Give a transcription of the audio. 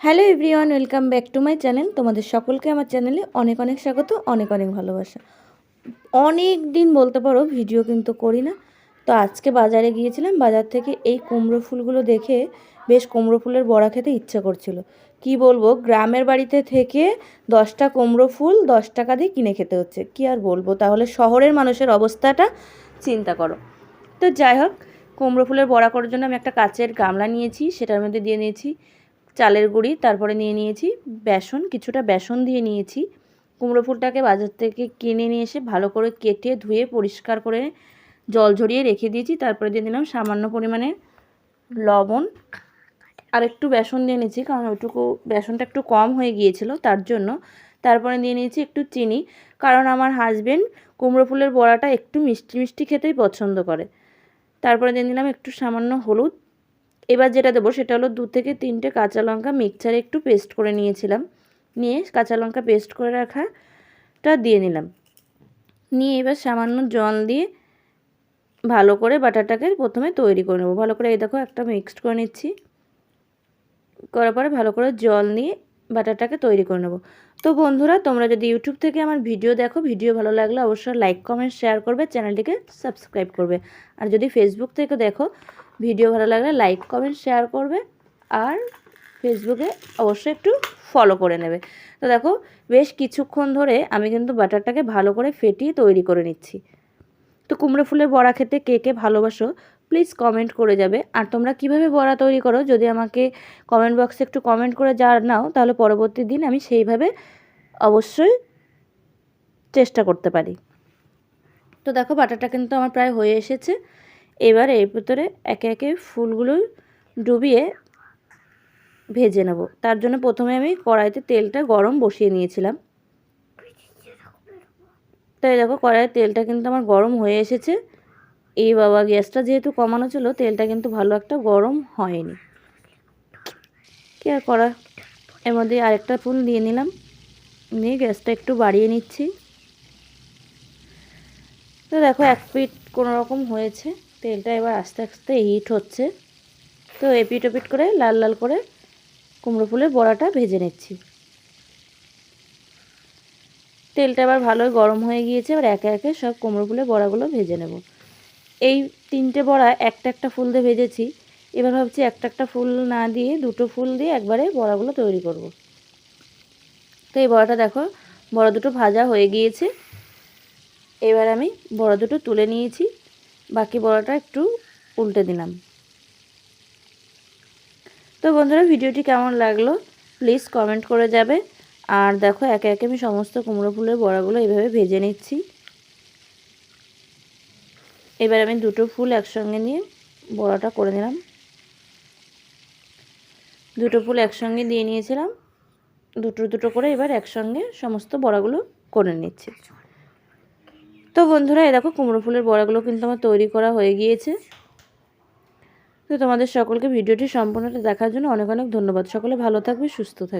Hello everyone, welcome back to my channel. তোমাদের সকলকে আমার চ্যানেলে অনেক অনেক স্বাগত, অনেক অনেক ভালোবাসা। অনেক দিন বলতে পারো ভিডিও কিন্তু করি না। তো আজকে বাজারে গিয়েছিলাম, বাজার থেকে এই কুমড়ো ফুলগুলো দেখে বেশ কুমড়ো ফুলের বড়া খেতে ইচ্ছা করছিল। কি বলব, গ্রামের বাড়িতে থেকে দশটা কুমড়ো ফুল দশ টাকা দিয়ে কিনে খেতে হচ্ছে। কি আর বলব, তাহলে শহরের মানুষের অবস্থাটা চিন্তা করো। তো যাই হোক, কুমড়ো ফুলের বড়া করার জন্য আমি একটা কাচের গামলা নিয়েছি, সেটার মধ্যে দিয়ে নিয়েছি। চালের গুঁড়ি, তারপরে নিয়ে নিয়েছি বেসন, কিছুটা বেসন দিয়ে নিয়েছি। কুমড়ো ফুলটাকে বাজার থেকে কিনে নিয়ে এসে ভালো করে কেটে, ধুয়ে, পরিষ্কার করে জল ঝরিয়ে রেখে দিয়েছি। তারপরে দিয়ে দিলাম সামান্য পরিমাণে লবণ। আর একটু বেসন দিয়ে নিয়েছি, কারণ ওইটুকু বেসনটা একটু কম হয়ে গিয়েছিল তার জন্য। তারপরে দিয়ে নিয়েছি একটু চিনি, কারণ আমার হাজবেন্ড কুমড়ো ফুলের বড়াটা একটু মিষ্টি মিষ্টি খেতেই পছন্দ করে। তারপরে দিয়ে দিলাম একটু সামান্য হলুদ এবার যেটা দেবো সেটা হলো দু থেকে তিনটে কাঁচা লঙ্কা মিক্সচারে একটু পেস্ট করে নিয়েছিলাম। নিয়ে কাঁচা লঙ্কা পেস্ট করে রাখাটা দিয়ে নিলাম। নিয়ে এবার সামান্য জল দিয়ে ভালো করে বাটারটাকে প্রথমে তৈরি করে নেব। ভালো করে এই দেখো একটা মিক্সড করে নিচ্ছি। করার পরে ভালো করে জল নিয়ে বাটারটাকে তৈরি করে নেব। তো বন্ধুরা, তোমরা যদি ইউটিউব থেকে আমার ভিডিও দেখো, ভিডিও ভালো লাগলে অবশ্যই লাইক কমেন্ট শেয়ার করবে চ্যানেলটিকে সাবস্ক্রাইব করবে। আর যদি ফেসবুক থেকে দেখো ভিডিও ভালো লাগলে লাইক, কমেন্ট, শেয়ার করবে আর ফেসবুকে অবশ্যই একটু ফলো করে নেবে। তো দেখো, বেশ কিছুক্ষণ ধরে আমি কিন্তু বাটারটাকে ভালো করে ফেটিয়ে তৈরি করে নিচ্ছি। তো কুমড়ো ফুলের বড়া খেতে কে কে ভালোবাসো প্লিজ কমেন্ট করে যাবে। আর তোমরা কীভাবে বড়া তৈরি করো, যদি আমাকে কমেন্ট বক্সে একটু কমেন্ট করে জানাও, তাহলে পরবর্তী দিন আমি সেইভাবে অবশ্যই চেষ্টা করতে পারি। তো দেখো, বাটারটা কিন্তু আমার প্রায় হয়ে এসেছে। এবার এর ভিতরে একে একে ফুলগুলো ডুবিয়ে ভেজে নেব। তার জন্য প্রথমে আমি কড়াইতে তেলটা গরম বসিয়ে নিয়েছিলাম। তাই দেখো কড়াইয়ের তেলটা কিন্তু আমার গরম হয়ে এসেছে। এই বাবা, গ্যাসটা যেহেতু কমানো ছিল, তেলটা কিন্তু ভালো একটা গরম হয়নি। কি আর করা? এর মধ্যে আরেকটা ফুল দিয়ে নিলাম। নিয়ে গ্যাসটা একটু বাড়িয়ে নিচ্ছি। তো দেখো এক পিট কোনো রকম হয়েছে। তেলটা এবার আস্তে আস্তে হিট হচ্ছে। তো এপিট ওপিট করে, লাল লাল করে কুমড়ো ফুলের বড়াটা ভেজে নিচ্ছি। তেলটা এবার ভালোই গরম হয়ে গিয়েছে, এবার একে একে সব কুমড়ো ফুলের বড়াগুলো ভেজে নেব। এই তিনটে বড়া একটা একটা ফুল দিয়ে ভেজেছি, এবার ভাবছি একটা একটা ফুল না দিয়ে, দুটো ফুল দিয়ে একবারে বড়াগুলো তৈরি করব। তো এই বড়াটা দেখো, বড়া দুটো ভাজা হয়ে গিয়েছে। এবার আমি বড়া দুটো তুলে নিয়েছি। বাকি বড়াটা একটু উল্টে দিলাম। তো বন্ধুরা, ভিডিওটি কেমন লাগল? প্লিজ কমেন্ট করে যাবে। আর দেখো, একে একে আমি সমস্ত কুমড়ো ফুলের বড়াগুলো এইভাবে ভেজে নিচ্ছি। এবার আমি দুটো ফুল একসঙ্গে নিয়ে বড়াটা করে নিলাম। দুটো ফুল একসঙ্গে দিয়ে নিয়েছিলাম। দুটো দুটো করে এবার একসঙ্গে সমস্ত বড়াগুলো করে নিচ্ছি। তো বন্ধুরা এ দেখো কুমড়ো ফুলের বড়াগুলো কিন্তু আমার তৈরি করা হয়ে গিয়েছে। তো তোমাদের সকলকে ভিডিওটি সম্পূর্ণটা দেখার জন্য অনেক অনেক ধন্যবাদ। সকলে ভালো থাকবে, সুস্থ থাকবে।